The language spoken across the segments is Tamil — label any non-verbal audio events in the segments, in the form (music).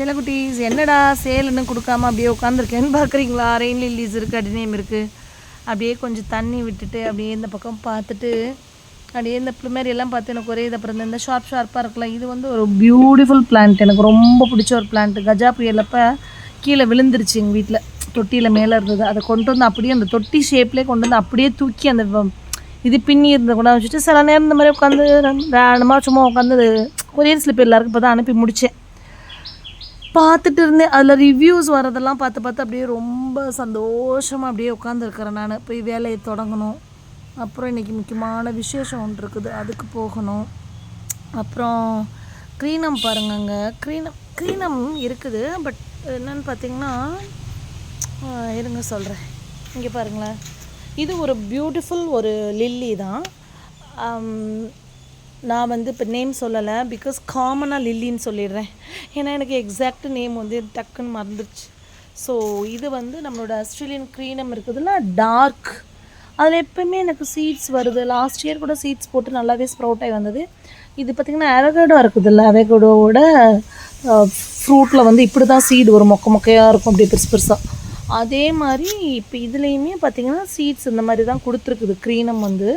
சில குட்டீஸ் என்னடா சேலுன்னு கொடுக்காம அப்படியே உட்காந்துருக்கேன்னு பார்க்குறீங்களா? ரெயின் லில்லிஸ் இருக்குது அடிநேம் இருக்குது அப்படியே கொஞ்சம் தண்ணி விட்டுட்டு அப்படியே இந்த பக்கம் பார்த்துட்டு அப்படியே இந்த பிள்ளைமாரி எல்லாம் பார்த்து எனக்கு ஒரே இது. அப்புறம் இந்த- ஷார்ப் ஷார்ப்பாக இருக்குல்ல இது வந்து ஒரு பியூட்டிஃபுல் பிளான்ட் எனக்கு ரொம்ப பிடிச்ச ஒரு பிளான்ட் கஜா புயலப்போ கீழே விழுந்துருச்சு எங்கள் வீட்டில் தொட்டியில் மேலே இருந்தது. அதை கொண்டு வந்து அப்படியே அந்த தொட்டி ஷேப்லேயே கொண்டு வந்து அப்படியே தூக்கி அந்த இது பின்னி இருந்த கூட வச்சுட்டு சில நேரம் இந்த மாதிரி உட்காந்து ரேண்டமாக சும்மா உட்காந்து கொரியர் ஸ்லிப் எல்லாருக்கும் இப்போ தான் அனுப்பி முடித்தேன் பார்த்துட்டு இருந்தேன் அதில் ரிவ்யூஸ் வரதெல்லாம் பார்த்து பார்த்து அப்படியே ரொம்ப சந்தோஷமாக அப்படியே உட்காந்துருக்குறேன் நான். போய் வேலையை தொடங்கணும். அப்புறம் இன்றைக்கி முக்கியமான விசேஷம் ஒன்று இருக்குது. அதுக்கு போகணும். அப்புறம் க்ரீனம் பாருங்கங்க. க்ரீனம் க்ரீனம் இருக்குது. பட் என்னன்னு பார்த்தீங்கன்னா இருங்க சொல்கிறேன் இங்கே பாருங்களேன். இது ஒரு பியூட்டிஃபுல் ஒரு லில்லி தான். நான் வந்து இப்போ நேம் சொல்லலை பிகாஸ் காமனாக லில்லின்னு சொல்லிடுறேன். ஏன்னா எனக்கு எக்ஸாக்ட் நேம் வந்து டக்குன்னு மறந்துடுச்சு. ஸோ இது வந்து நம்மளோட ஆஸ்திரேலியன் க்ரீனம் இருக்குதுல்ல டார்க் அதில் எப்பவுமே எனக்கு சீட்ஸ் வருது. லாஸ்ட் இயர் கூட சீட்ஸ் போட்டு நல்லாவே ஸ்ப்ரவுட் ஆகி வந்தது. இது பார்த்திங்கன்னா அவகடோ இருக்குதுல்ல அவகடோவோட ஃப்ரூட்டில் வந்து இப்படி தான் சீடு வரும் மொக்க மொக்கையாக இருக்கும் அப்படியே பெருசு பெருசாக அதே மாதிரி இப்போ இதுலேயுமே பார்த்திங்கன்னா சீட்ஸ் இந்த மாதிரி தான் கொடுத்துருக்குது க்ரீனம் வந்து.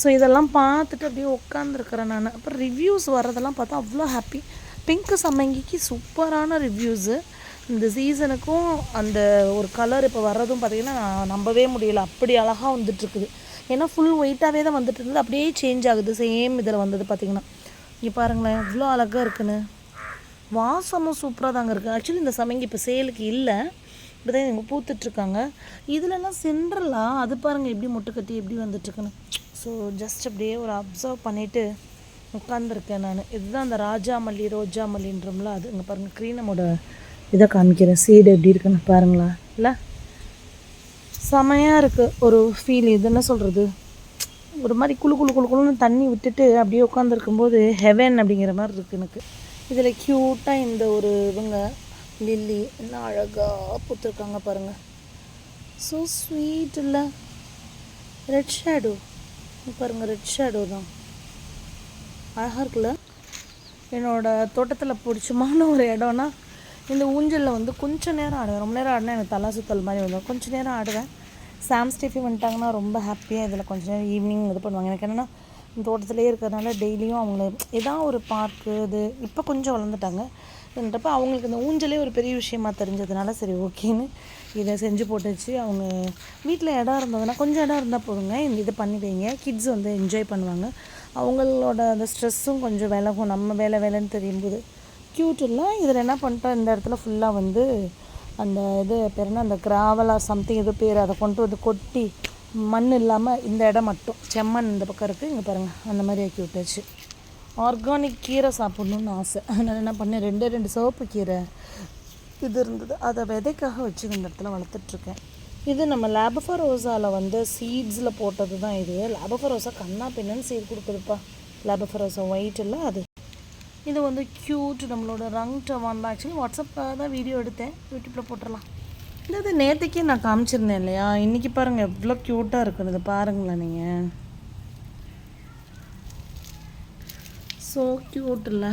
ஸோ இதெல்லாம் பார்த்துட்டு அப்படியே உட்காந்துருக்குறேன் நான். அப்புறம் ரிவ்யூஸ் வர்றதெல்லாம் பார்த்தா அவ்வளோ ஹாப்பி பிங்க் சம்மங்கிக்கு சூப்பரான ரிவ்யூஸு இந்த சீசனுக்கும் அந்த ஒரு கலர் இப்போ வர்றதும் பார்த்திங்கன்னா நான் நம்பவே முடியல. அப்படி அழகாக வந்துட்டுருக்குது. ஏன்னா ஃபுல் ஒயிட்டாகவே தான் வந்துட்டு இருந்தது அப்படியே சேஞ்ச் ஆகுது. சேம் இதில் வந்தது பார்த்திங்கன்னா. இங்கே பாருங்களேன் இவ்வளோ அழகாக இருக்குன்னு. வாசமும் சூப்பராக தாங்க இருக்குது ஆக்சுவலி இந்த சமங்கி இப்போ சேலுக்கு இல்லை. இப்போ தான் இவங்க பூத்துட்ருக்காங்க இதுலலாம் சென்ட்ரலா அது பாருங்கள் எப்படி முட்டை கட்டி எப்படி வந்துட்டுருக்குன்னு. ஸோ ஜஸ்ட் அப்படியே ஒரு அப்சர்வ் பண்ணிவிட்டு உட்காந்துருக்கேன் நான். இதுதான் அந்த ராஜா மல்லி ரோஜா மல்லின்றோம்ல அது. இங்கே பாருங்கள் க்ரீனமோட இதை காமிக்கிறேன். சீடு எப்படி இருக்குன்னு பாருங்களா? இல்லை? செமையாக இருக்குது ஒரு ஃபீல் இது என்ன சொல்கிறது ஒரு மாதிரி குழு குழு குழு குழுன்னு தண்ணி விட்டுட்டு அப்படியே உட்காந்துருக்கும்போது ஹெவன் அப்படிங்கிற மாதிரி இருக்குது எனக்கு. இதில் க்யூட்டாக இந்த ஒரு இவங்க லில்லி என்ன அழகாக பூத்துருக்காங்க பாருங்கள் ஸோ ஸ்வீட் இல்லை ரெட் ஷேடோ பாருங்கள் ரெட் ஷேடோ தான். அழகாக இருக்குல்ல? என்னோட தோட்டத்தில் பிடிச்சமான (laughs) ஒரு இடம்னா இந்த ஊஞ்சலில் வந்து கொஞ்ச நேரம் ஆடுவேன். ரொம்ப நேரம் ஆடினா எனக்கு தலா சுத்தல் மாதிரி வந்துடும் கொஞ்சம் நேரம் ஆடுவேன். சாம் ஸ்டெஃபி வந்துட்டாங்கன்னா ரொம்ப ஹாப்பியாக இதில் கொஞ்சம் நேரம் ஈவினிங் இது பண்ணுவாங்க. எனக்கு என்னென்னா தோட்டத்திலே இருக்கிறதுனால டெய்லியும் அவங்கள ஏதாவது ஒரு பார்க்கு இது இப்போ கொஞ்சம் வளர்ந்துட்டாங்க. என்றப்ப அவங்களுக்கு இந்த ஊஞ்சலே ஒரு பெரிய விஷயமா தெரிஞ்சதுனால சரி ஓகேன்னு இதை செஞ்சு போட்டுச்சு. அவங்க வீட்டில் இடம் இருந்ததுன்னா கொஞ்சம் இடம் இருந்தால் போதுங்க. இந்த இதை பண்ணி வைங்க. கிட்ஸ் வந்து என்ஜாய் பண்ணுவாங்க. அவங்களோட அந்த ஸ்ட்ரெஸ்ஸும் கொஞ்சம் விலகும். நம்ம வேலை வேலைன்னு தெரியும்போது. க்யூட் இல்லை. இதில் என்ன பண்ணிட்டோம் இந்த இடத்துல ஃபுல்லாக வந்து அந்த இது பேர் என்ன? அந்த கிராவலாக சம்திங் இது பேர் அதை கொண்டு வந்து கொட்டி மண் இல்லாமல் இந்த இடம் மட்டும். செம்மண் இந்த பக்கம் இருக்குது இங்கே பாருங்கள் அந்த மாதிரி ஆக்கி விட்டாச்சு. ஆர்கானிக் கீரை சாப்பிட்ணுன்னு ஆசை. அதனால் என்ன பண்ணேன் ரெண்டே ரெண்டு சிவப்பு கீரை இது இருந்தது. அதை விதைக்காக வச்சு இந்த இடத்துல வளர்த்துட்ருக்கேன். இது நம்ம லேபஃபரோசாவில் வந்து சீட்ஸில் போட்டது தான் இது. லேபஃபரோசா கண்ணா பின்னன்னு சீட் கொடுக்குதுப்பா. லேபஃபரோசா ஒயிட் இல்லை அது. இது வந்து க்யூட் நம்மளோட ரங் டவான் ஆக்சுவலி வாட்ஸ்அப்பில் தான் வீடியோ எடுத்தேன். யூடியூப்பில் போட்டுடலாம். இந்த இது நேற்றுக்கே நான் காமிச்சிருந்தேன் இல்லையா? இன்றைக்கி பாருங்கள் எவ்வளோ க்யூட்டாக இருக்குது பாருங்களேன் நீங்கள் ஸோ க்யூட் இல்லை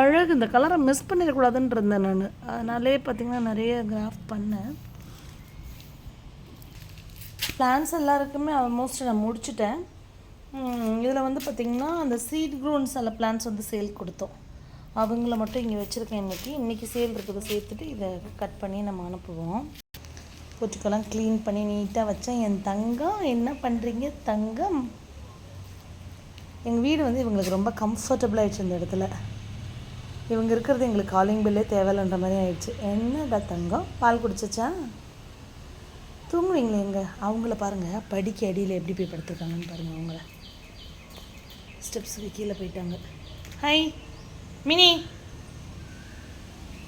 அழகு இந்த கலரை மிஸ் பண்ணிடக்கூடாதுன்னு இருந்தேன் நான். அதனாலே பார்த்தீங்கன்னா நிறைய கிராஃப் பண்ணேன். பிளான்ஸ் எல்லாருக்குமே ஆல்மோஸ்ட் நான் முடிச்சிட்டேன். இதில் வந்து பார்த்திங்கன்னா அந்த சீட் க்ரோன் சில பிளான்ஸ் வந்து சேல் கொடுத்தோம். அவங்கள மட்டும் இங்கே வச்சுருக்கேன் இன்றைக்கி இன்றைக்கி சேல் இருக்குது சேர்த்துட்டு இதை கட் பண்ணி நம்ம அனுப்புவோம். பூச்சிக்கெல்லாம் க்ளீன் பண்ணி நீட்டாக வச்சேன். என் தங்கம் என்ன பண்ணுறீங்க தங்கம். எங்கள் வீடு வந்து இவங்களுக்கு ரொம்ப கம்ஃபர்டபுள் ஆகிடுச்சு இந்த இடத்துல. இவங்க இருக்கிறது எங்களுக்கு காலிங் பில்லே தேவையில்லைன்ற மாதிரி ஆயிடுச்சு. என்னடா தங்கம்? பால் குடிச்சிச்சா? தூங்குவீங்களே எங்க அவங்கள பாருங்கள் படிக்க அடியில் எப்படி போய் படுத்துருக்காங்கன்னு பாருங்கள் அவங்கள ஸ்டெப்ஸுக்கு கீழே போயிட்டாங்க. Hi Mini.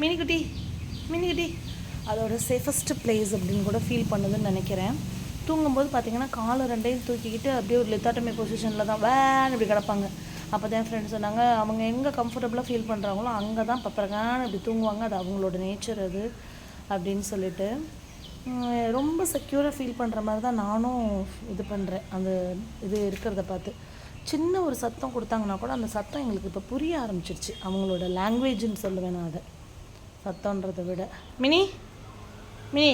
மினி குட்டி மினி குட்டி அதோட சேஃபஸ்ட் பிளேஸ் அப்படின்னு கூட ஃபீல் பண்ணுதுன்னு நினைக்கிறேன். தூங்கும்போது பார்த்தீங்கன்னா காலை ரெண்டையும் தூக்கிக்கிட்டு அப்படியே ஒரு லித்தாட்டமே பொசிஷனில் தான் வேன் இப்படி கிடப்பாங்க. அப்போ தான் ஃப்ரெண்ட்ஸ் சொன்னாங்க அவங்க எங்கே கம்ஃபர்டபுளாக ஃபீல் பண்ணுறாங்களோ அங்கே தான் பப்பரகான இப்படி தூங்குவாங்க. அது அவங்களோட நேச்சர் அது அப்படின்னு சொல்லிட்டு ரொம்ப செக்யூராக ஃபீல் பண்ணுற மாதிரி தான் நானும் இது பண்ணுறேன் அந்த இது இருக்கிறத பார்த்து. சின்ன ஒரு சத்தம் கொடுத்தாங்கன்னா கூட அந்த சத்தம் எங்களுக்கு இப்போ புரிய ஆரம்பிச்சிருச்சு. அவங்களோட லாங்குவேஜ்னு சொல்லுவேன் நான் அதை. சத்தன்றதை விட. மினி மினி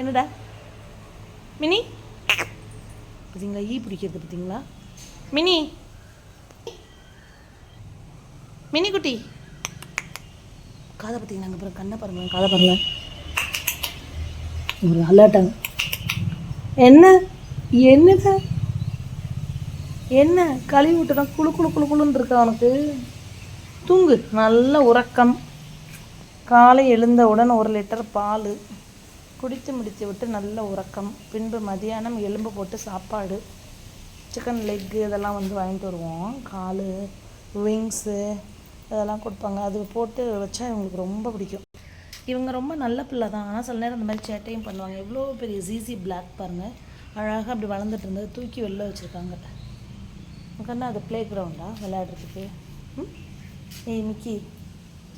என்னடா? மினி? பார்த்தீங்களா ஈ பிடிக்கிறது பார்த்தீங்களா மினி? மினி குட்டி? காதை பார்த்தீங்களா அங்கே அப்புறம் கண்ணை பாருங்க காதை பாருங்க. ஒரு அலர்ட்டாங்க என்ன? என்னடா என்ன? கழுவி விட்டுனா குளு குளு குளு குளுன்னு இருக்கா அவனுக்கு தூங்கு. நல்ல உறக்கம். காலை எழுந்தவுடன் ஒரு லிட்டர் பால். குடித்து முடித்து விட்டு நல்ல உறக்கம் பின்பு மதியானம் எலும்பு போட்டு சாப்பாடு சிக்கன் லெக்கு இதெல்லாம் வந்து வாங்கிட்டு வருவோம். கால் விங்ஸு இதெல்லாம் கொடுப்பாங்க. அது போட்டு வச்சா இவங்களுக்கு ரொம்ப பிடிக்கும். இவங்க ரொம்ப நல்ல பிள்ளை தான். ஆனால் சில நேரம் இந்த மாதிரி சேட்டையும் பண்ணுவாங்க. எவ்வளோ பெரிய ஜிசி பிளாக் பாருங்கள் அழகாக அப்படி வளர்ந்துட்டு இருந்தது. தூக்கி வெளில வச்சுருக்காங்க. உங்கன்னா அது ப்ளே கிரவுண்டா விளையாடுறதுக்கு. ம்? ஏய் மிக்கி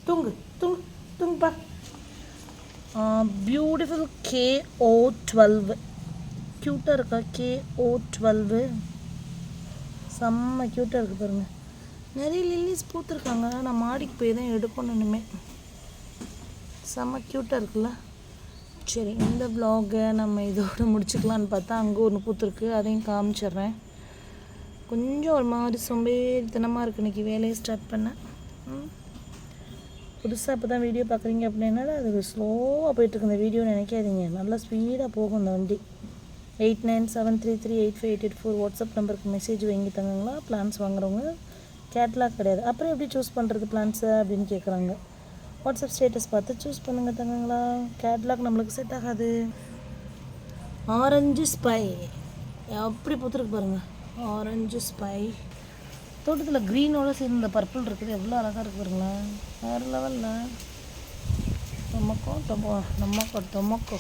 தூங்கு தூங்கு தூங்குப்பா பியூட்டிஃபுல் கே ஓ டுவெல்வ் க்யூட்டாக இருக்கா கே ஓ டுவெல்வு செம்ம க்யூட்டாக இருக்குது பாருங்கள் நிறைய லில்லிஸ் பூத்துருக்காங்க. நான் மாடிக்கு போய் தான் எடுக்கணும் இனிமேல் செம்ம க்யூட்டாக இருக்குல்ல? சரி இந்த ப்ளாகை நம்ம இதோட முடிச்சுக்கலான்னு பார்த்தா அங்கே ஒன்று பூத்துருக்கு. அதையும் காமிச்சிடுறேன். கொஞ்சம் ஒரு மாதிரி சோம்பேறித்தனமாக இருக்குது இன்னைக்கு வேலையை ஸ்டார்ட் பண்ணேன். ம். புதுசாக இப்போ தான் வீடியோ பார்க்குறீங்க அப்படின்னா அது ஸ்லோவாக போயிட்டுருக்கு. இந்த வீடியோ நினைக்காதீங்க. நல்லா ஸ்பீடாக போகும் இந்த வண்டி. Eight nine seven three three eight five eight eight four WhatsApp நம்பருக்கு மெசேஜ் வாங்கி தங்கங்களா பிளான்ஸ் வாங்குறவங்க கேட்லாக் கிடையாது. அப்புறம் எப்படி சூஸ் பண்ணுறது பிளான்ஸை அப்படின்னு கேட்குறாங்க வாட்ஸ்அப் ஸ்டேட்டஸ் பார்த்து சூஸ் பண்ணுங்கள் தங்கங்களா? கேட்லாக் நம்மளுக்கு செட் ஆகாது. ஆரஞ்சு ஸ்பை எப்படி பூத்துருக்கு பாருங்க. ஆரஞ்சு ஸ்பை தோட்டத்தில் க்ரீனோட சேர்ந்து இந்த பர்பிள் இருக்குது. எவ்வளோ அழகாக இருக்குது பாருங்களேன். வேறு லெவலில் நமக்கோ டொமோ நம்மக்கோ டொமக்கோ